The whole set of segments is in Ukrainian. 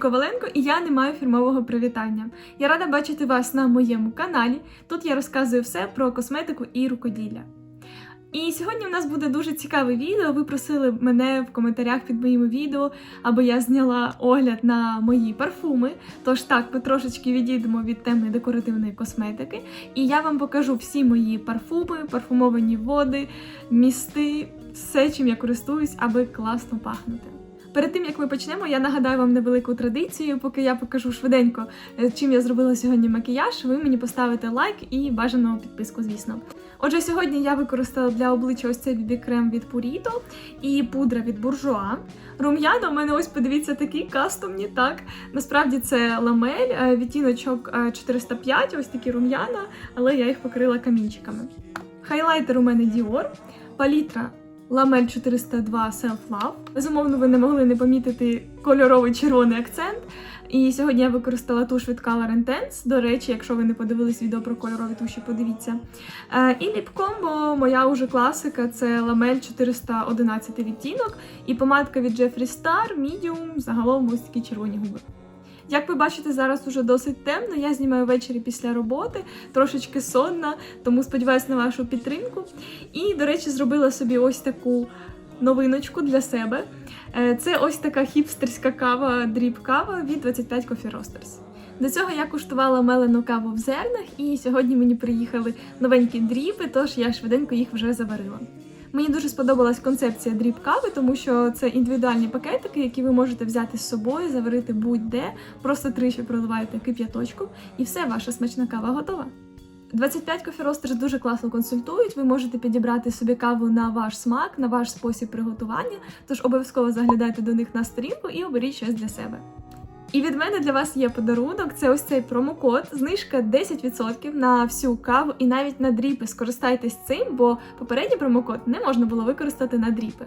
Коваленко і я не маю фірмового привітання. Я рада бачити вас на моєму каналі. Тут я розказую все про косметику і рукоділля. І сьогодні в нас буде дуже цікаве відео. Ви просили мене в коментарях під моїми відео, аби я зняла огляд на мої парфуми. Тож так, ми трошечки відійдемо від теми декоративної косметики, і я вам покажу всі мої парфуми, парфумовані води, місти, все, чим я користуюсь, аби класно пахнути. Перед тим як ми почнемо, я нагадаю вам невелику традицію, поки я покажу швиденько, е, чим я зробила сьогодні макіяж. Ви мені поставите лайк і бажану підписку, звісно. Отже, сьогодні я використала для обличчя ось цей бібі-крем від Purito і пудра від Bourjois. Рум'яна у мене ось подивіться такі кастомні, так. Насправді це ламель, е, відтіночок е, 405, ось такі рум'яна, але я їх покрила камінчиками. Хайлайтер у мене Dior, палітра Ламель 402 Self Love. Безумовно, ви не могли не помітити кольоровий червоний акцент. І сьогодні я використала туш від Color Intense. До речі, якщо ви не подивились відео про кольорові туші, подивіться. Е, і ліп комбо, моя уже класика, це ламель 411 відтінок і помадка від Jeffree Star Medium, загалом ось такі червоні губи. Як ви бачите, зараз уже досить темно. Я знімаю ввечері після роботи, трошечки сонна, тому сподіваюся на вашу підтримку. І, до речі, зробила собі ось таку новиночку для себе. Е, Це ось така хіпстерська кава, дріб кава від 25 Coffee Roasters. До цього я куштувала мелену каву в зернах, і сьогодні мені приїхали новенькі дріпи, тож я швиденько їх вже заварила. Мені дуже сподобалась концепція дріб кави, тому що це індивідуальні пакетики, які ви можете взяти з собою, заварити будь-де, просто тричі проливаєте кип'яточку, і все, ваша смачна кава готова. 25 Coffee Roasters дуже класно консультують. Ви можете підібрати собі каву на ваш смак, на ваш спосіб приготування. Тож обов'язково заглядайте до них на сторінку і оберіть щось для себе. І від мене для вас є подарунок. Це ось цей промокод. Знижка 10% на всю каву і навіть на дріпи. Скористайтесь цим, бо попередній промокод не можна було використати на дріпи.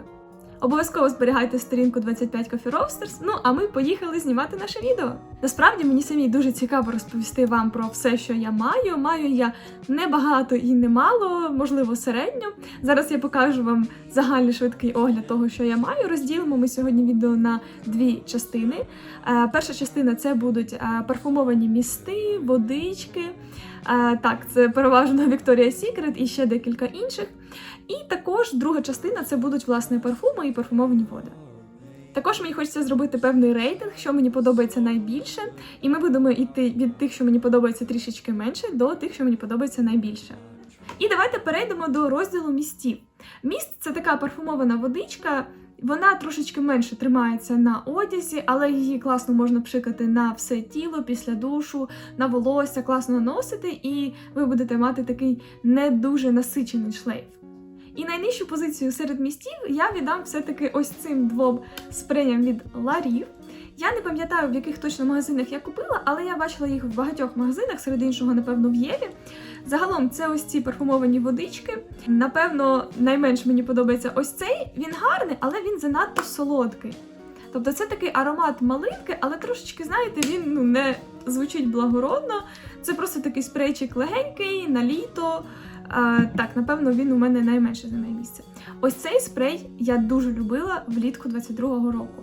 Обов'язково зберігайте сторінку 25 Coffee Roasters, Ну а ми поїхали знімати наше відео. Насправді мені самі дуже цікаво розповісти вам про все, що я маю. Маю я небагато і немало, можливо, середньо. Зараз я покажу вам загальний швидкий огляд того, що я маю. Розділимо ми сьогодні відео на дві частини. Е, Перша частина це будуть е, парфумовані місти, водички. Е, Так, це переважно Victoria's Secret і ще декілька інших. І також друга частина це будуть власне парфуми і парфумовані води. Також мені хочеться зробити певний рейтинг, що мені подобається найбільше, і ми будемо йти від тих, що мені подобається трішечки менше, до тих, що мені подобається найбільше. І давайте перейдемо до розділу містів. Міст це така парфумована водичка. Вона трошечки менше тримається на одязі, але її класно можна пшикати на все тіло після душу, на волосся, класно наносити, і ви будете мати такий не дуже насичений шлейф. І найнижчу позицію серед містів я віддам все-таки ось цим двом спреям від Ларів. Я не пам'ятаю, в яких точно магазинах я купила, але я бачила їх в багатьох магазинах, серед іншого, напевно, в Єві. Загалом це ось ці парфумовані водички. Напевно, найменш мені подобається ось цей. Він гарний, але він занадто солодкий. Тобто це такий аромат малинки, але трошечки, знаєте, він ну, не звучить благородно. Це просто такий спрейчик легенький, на літо. Так, напевно, він у мене найменше займає місце. Ось цей спрей я дуже любила влітку 22-го року.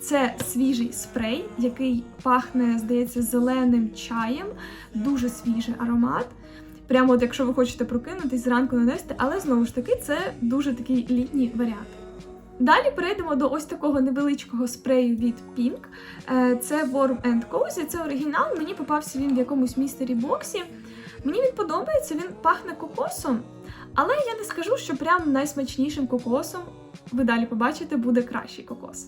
Це свіжий спрей, який пахне, здається, зеленим чаєм, дуже свіжий аромат. Прямо, от якщо ви хочете прокинутись, зранку нанести, але знову ж таки, це дуже такий літній варіант. Далі перейдемо до ось такого невеличкого спрею від Pink. Е, Це Warm and Cozy, це оригінал. Мені попався він в якомусь містері боксі. Мені він подобається, він пахне кокосом, але я не скажу, що прям найсмачнішим кокосом ви далі побачите буде кращий кокос.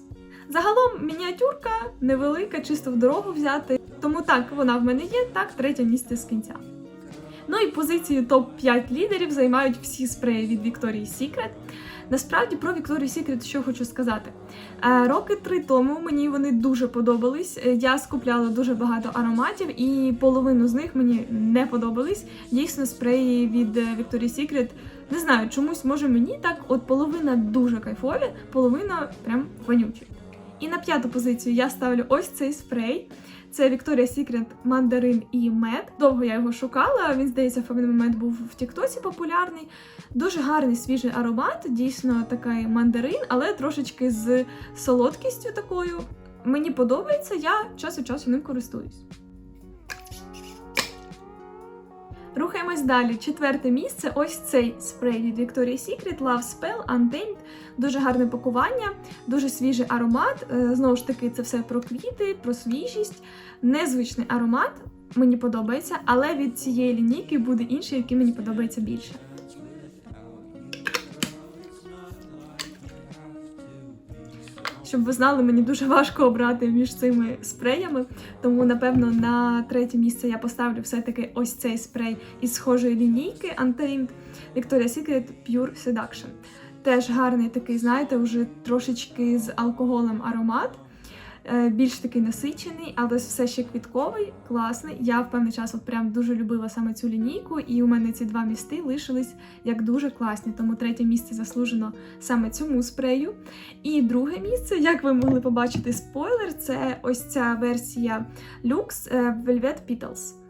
Загалом мініатюрка невелика, чисто в дорогу взяти. Тому так, вона в мене є, так, третє місце з кінця. Ну і позицію топ-5 лідерів займають всі спреї від Victoria's Secret. Насправді про Вікторію Сікрет, що хочу сказати. Е, Роки три тому мені вони дуже подобались. Е, Я скупляла дуже багато ароматів, і половину з них мені не подобались. Дійсно, спреї від Вікторії Сікрет. Не знаю, чомусь може мені так. От половина дуже кайфові, половина прям вонючі. І на п'яту позицію я ставлю ось цей спрей. Це Victoria's Secret мандарин і мед. Довго я його шукала. Він, здається, в певний момент був в Тіктоці популярний. Дуже гарний свіжий аромат, дійсно такий мандарин, але трошечки з солодкістю такою. мені подобається, я час від часу ним користуюсь. Рухаємось далі. Четверте місце. Ось цей спрей від Victoria's Secret Love Spell Untamed. Дуже гарне пакування, дуже свіжий аромат. Е, Знову ж таки, це все про квіти, про свіжість. Незвичний аромат. Мені подобається, але від цієї лінійки буде інший, який мені подобається більше. Щоб ви знали, мені дуже важко обрати між цими спреями, тому напевно на третє місце я поставлю все-таки ось цей спрей із схожої лінійки Untamed Victoria's Secret Pure Seduction. Теж гарний такий, знаєте, вже трошечки з алкоголем аромат. Е, Більш такий насичений, але все ще квітковий, класний. Я в певний час от прям дуже любила саме цю лінійку, і у мене ці два місти лишились як дуже класні. Тому третє місце заслужено саме цьому спрею. І друге місце, як ви могли побачити, спойлер, це ось ця версія Lux е, Velvet Petals.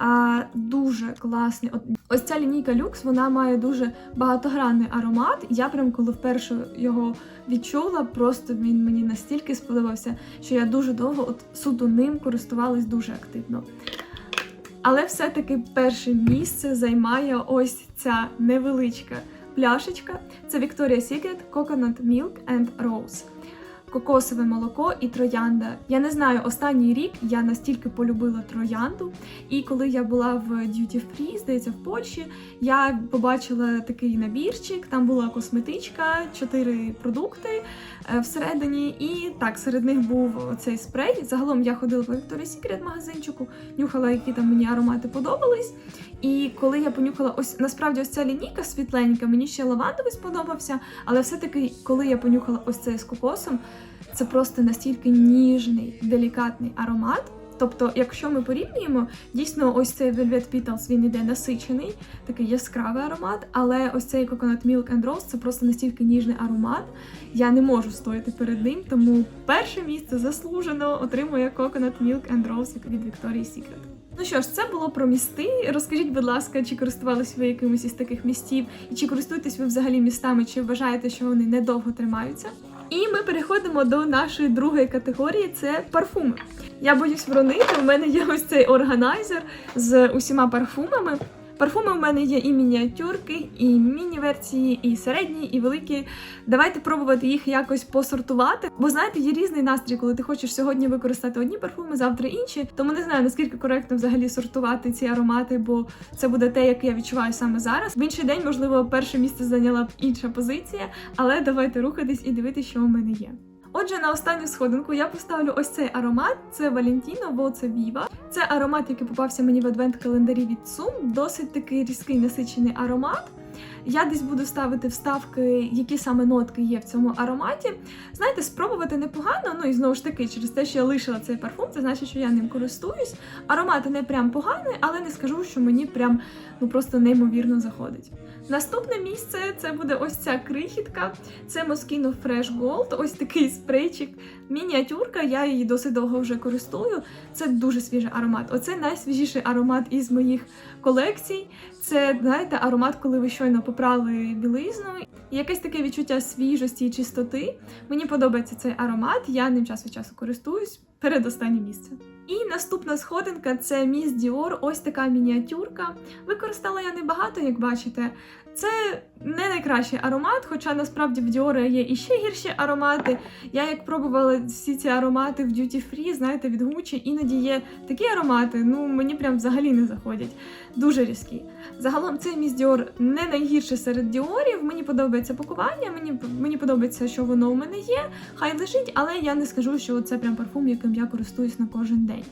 А, дуже класний. Ось ця лінійка Lux, вона має дуже багатогранний аромат. Я прям коли вперше його відчула, просто він мені настільки сподобався, що я дуже довго от суто ним користувалась дуже активно. Але все-таки перше місце займає ось ця невеличка пляшечка. Це Victoria's Secret Coconut Milk and Rose. Кокосове молоко і троянда. Я не знаю, останній рік я настільки полюбила троянду. І коли я була в Duty Free, здається, в Польщі, я побачила такий набірчик. Там була косметичка, чотири продукти е, всередині. І так, серед них був цей спрей. Загалом я ходила по Victoria's Secret магазинчику, нюхала, які там мені аромати подобались. І коли я понюхала, ось насправді ось ця лінійка світленька, мені ще лавандовий сподобався, але все-таки, коли я понюхала ось цей з кокосом, це просто настільки ніжний, делікатний аромат. Тобто, якщо ми порівнюємо, дійсно, ось цей Velvet Petals, він іде насичений, такий яскравий аромат, але ось цей Coconut Milk and Rose це просто настільки ніжний аромат. Я не можу стояти перед ним, тому перше місце заслужено отримує Coconut Milk and Rose від Victoria's Secret. Ну що ж, це було про місти. Розкажіть, будь ласка, чи користувались ви якимось із таких містів, і чи користуєтесь ви взагалі містами, чи вважаєте, що вони недовго тримаються? І ми переходимо до нашої другої категорії це парфуми. Я боюсь вронити. У мене є ось цей органайзер з усіма парфумами. Парфуми у мене є і мініатюрки, і міні-версії, і середні, і великі. Давайте пробувати їх якось посортувати. Бо знаєте, є різний настрій, коли ти хочеш сьогодні використати одні парфуми, завтра інші. Тому не знаю наскільки коректно взагалі сортувати ці аромати, бо це буде те, як я відчуваю саме зараз. В інший день, можливо, перше місце зайняла б інша позиція, але давайте рухатись і дивитися, що у мене є. Отже, на останню сходинку я поставлю ось цей аромат. Це Valentino Voce Viva. Це аромат, який попався мені в адвент-календарі від Sum. Досить такий різкий насичений аромат. Я десь буду ставити вставки, які саме нотки є в цьому ароматі. Знаєте, спробувати непогано. Ну і знову ж таки, через те, що я лишила цей парфум, це значить, що я ним користуюсь. Аромат не прям поганий, але не скажу, що мені прям ну просто неймовірно заходить. Наступне місце це буде ось ця крихітка. Це Moschino Fresh Gold, ось такий спрейчик. Мініатюрка, я її досить довго вже користую. Це дуже свіжий аромат. Оце найсвіжіший аромат із моїх колекцій. Це, знаєте, аромат, коли ви щойно попрали білизну. Якесь таке відчуття свіжості і чистоти. Мені подобається цей аромат, я ним час від часу користуюсь. Передостаннє місце. І наступна сходинка це міс Dior, ось така мініатюрка. Використала я небагато, як бачите. Це не найкращий аромат, хоча насправді в Dior є і ще гірші аромати. Я як пробувала всі ці аромати в Duty Free, знаєте, від Gucci, іноді є такі аромати, ну мені прям взагалі не заходять. Дуже різкі. Загалом цей Miss Dior не найгірший серед діорів. Мені подобається пакування, мені, мені подобається, що воно у мене є. Хай лежить, але я не скажу, що це прям парфум, яким я користуюсь на кожен день.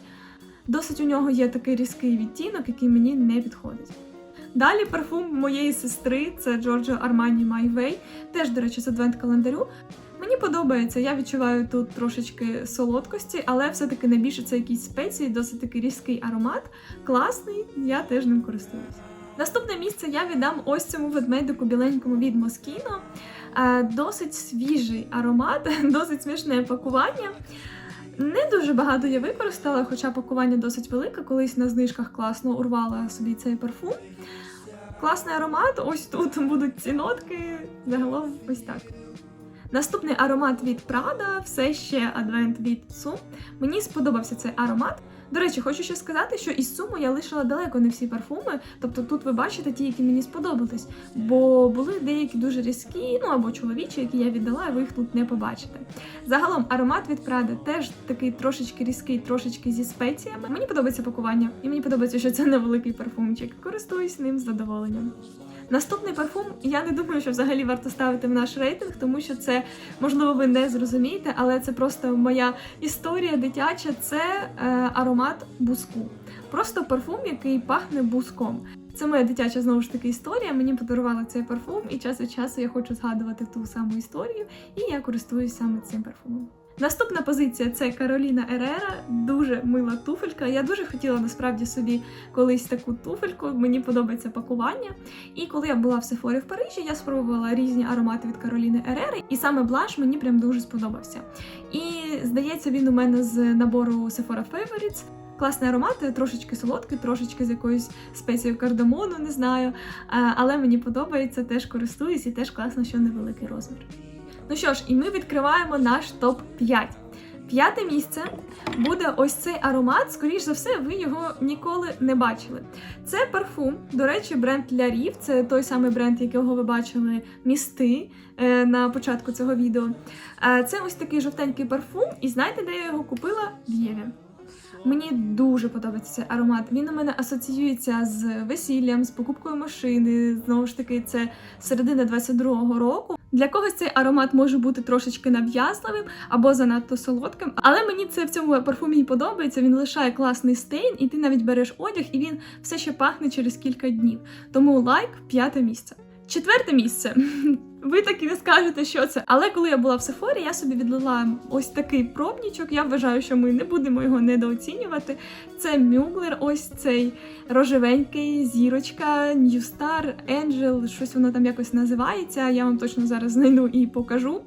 Досить у нього є такий різкий відтінок, який мені не підходить. Далі парфум моєї сестри, це Armani My Way, теж, до речі, з адвент-календарю. Мені подобається, я відчуваю тут трошечки солодкості, але все-таки найбільше це якісь спеції, досить такий різкий аромат. Класний, я теж ним користуюсь. Наступне місце я віддам ось цьому ведмедику біленькому від Moschino. Е, Досить свіжий аромат, досить смішне пакування. Не дуже багато я використала, хоча пакування досить велике. Колись на знижках класно урвала собі цей парфум. Класний аромат, ось тут будуть ці нотки. Загалом ось так. Наступний аромат від Prada, все ще адвент від Сум. Мені сподобався цей аромат. До речі, хочу ще сказати, що із суму я лишила далеко не всі парфуми. Тобто тут ви бачите ті, які мені сподобались. Бо були деякі дуже різкі, ну або чоловічі, які я віддала, і ви їх тут не побачите. Загалом аромат від Prada теж такий трошечки різкий, трошечки зі спеціями. Мені подобається пакування, і мені подобається, що це невеликий парфумчик. Користуюсь ним з задоволенням. Наступний парфум я не думаю, що взагалі варто ставити в наш рейтинг, тому що це можливо ви не зрозумієте, але це просто моя історія дитяча. Це е, аромат буску. Просто парфум, який пахне буском. Це моя дитяча знову ж таки історія. Мені подарували цей парфум, і час від часу я хочу згадувати ту саму історію, і я користуюсь саме цим парфумом. Наступна позиція це Кароліна Ерера, дуже мила туфелька. Я дуже хотіла насправді собі колись таку туфельку. Мені подобається пакування. І коли я була в Сефорі в Парижі, я спробувала різні аромати від Кароліни Ерери, і саме блаш мені прям дуже сподобався. І здається, він у мене з набору Sephora Favorites. Класний аромат, трошечки солодкий, трошечки з якоюсь спецією кардамону, не знаю. Але мені подобається, теж користуюсь і теж класно, що невеликий розмір. Ну що ж, і ми відкриваємо наш топ 5. П'яте місце буде ось цей аромат. Скоріш за все, ви його ніколи не бачили. Це парфум, до речі, бренд Лярів. Це той самий бренд, якого ви бачили місти е, на початку цього відео. Е, це ось такий жовтенький парфум, і знаєте, де я його купила? В Єві. Мені дуже подобається цей аромат. Він у мене асоціюється з весіллям, з покупкою машини. Знову ж таки, це середина 22-го року. Для когось цей аромат може бути трошечки нав'язливим або занадто солодким, але мені це в цьому парфумі подобається. Він лишає класний стейн, і ти навіть береш одяг, і він все ще пахне через кілька днів. Тому лайк п'яте місце. Четверте місце. Ви так і не скажете, що це. Але коли я була в Сефорі, я собі відлила ось такий пробнічок. Я вважаю, що ми не будемо його недооцінювати. Це Мюглер, ось цей рожевенький, зірочка, New Star, Angel, щось воно там якось називається. Я вам точно зараз знайду і покажу.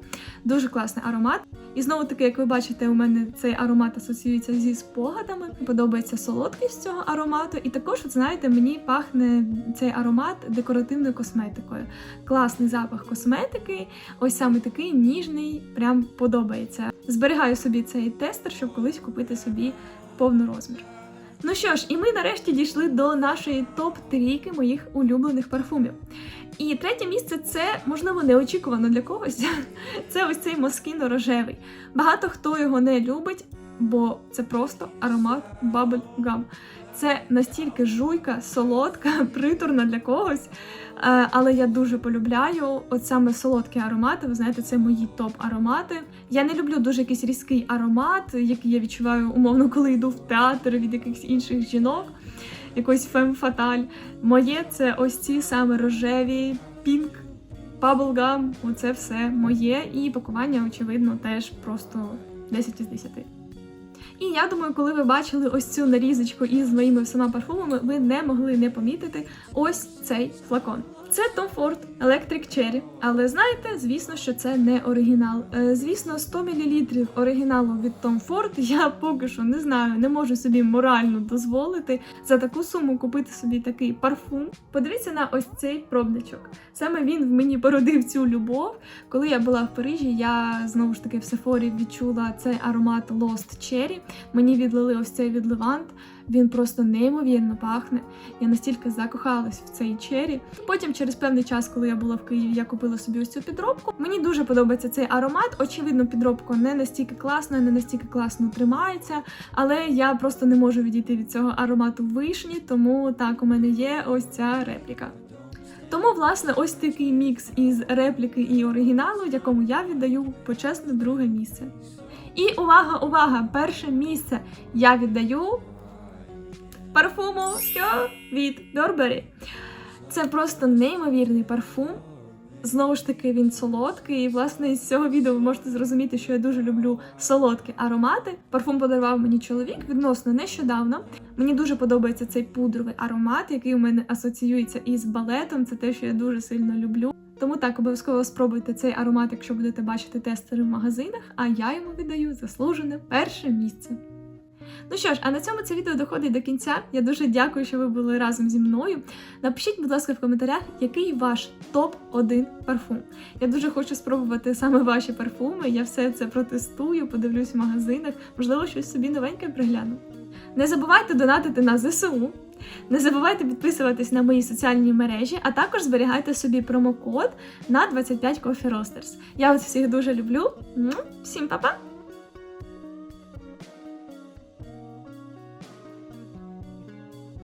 Дуже класний аромат. І знову таки, як ви бачите, у мене цей аромат асоціюється зі спогадами. Подобається солодкість цього аромату. І також, от знаєте, мені пахне цей аромат декоративною косметикою. Класний запах косметики, ось саме такий ніжний, прям подобається. Зберігаю собі цей тестер, щоб колись купити собі повнорозмір. Ну що ж, і ми нарешті дійшли до нашої топ-трійки моїх улюблених парфумів. І третє місце це, можливо, неочікувано для когось. Це ось цей москіно рожевий. Багато хто його не любить, бо це просто аромат Bubble Gum. Це настільки жуйка, солодка, приторна для когось. Е, Але я дуже полюбляю от саме солодкі аромати. Ви знаєте, це мої топ-аромати. Я не люблю дуже якийсь різкий аромат, який я відчуваю умовно, коли йду в театр від якихось інших жінок, якось фем-фаталь. Моє це ось ці саме рожеві, пінк, bubblegum, Оце все моє. І пакування, очевидно, теж просто 10 із 10. І я думаю, коли ви бачили ось цю нарізочку із моїми всіма парфумами, ви не могли не помітити ось цей флакон. Це Tom Ford Electric Cherry, але знаєте, звісно, що це не оригінал. Е, Звісно, 100 мл оригіналу від Tom Ford я поки що не знаю, не можу собі морально дозволити за таку суму купити собі такий парфум. Подивіться на ось цей пробничок. Саме він в мені породив цю любов. Коли я була в Парижі, я знову ж таки в Сефорі відчула цей аромат Lost Cherry. Мені відлили ось цей від Levant. Він просто неймовірно пахне. Я настільки закохалась в цей чері. Потім, через певний час, коли я була в Києві, я купила собі ось цю підробку. Мені дуже подобається цей аромат. Очевидно, підробка не настільки класна, не настільки класно тримається, але я просто не можу відійти від цього аромату вишні, тому так у мене є ось ця репліка. Тому, власне, ось такий мікс із репліки і оригіналу, якому я віддаю почесне друге місце. І увага, увага! Перше місце я віддаю парфуму що? від Burberry. Це просто неймовірний парфум. Знову ж таки, він солодкий. І, власне, з цього відео ви можете зрозуміти, що я дуже люблю солодкі аромати. Парфум подарував мені чоловік відносно нещодавно. Мені дуже подобається цей пудровий аромат, який у мене асоціюється із балетом. Це те, що я дуже сильно люблю. Тому так обов'язково спробуйте цей аромат, якщо будете бачити тестери в магазинах. А я йому віддаю заслужене перше місце. Ну що ж, а на цьому це відео доходить до кінця. Я дуже дякую, що ви були разом зі мною. Напишіть, будь ласка, в коментарях, який ваш топ-1 парфум. Я дуже хочу спробувати саме ваші парфуми. Я все це протестую, подивлюсь в магазинах, можливо, щось собі новеньке пригляну. Не забувайте донатити на ЗСУ. Не забувайте підписуватись на мої соціальні мережі, а також зберігайте собі промокод на 25 Coffee Roasters. Я вас всіх дуже люблю. Всім па-па!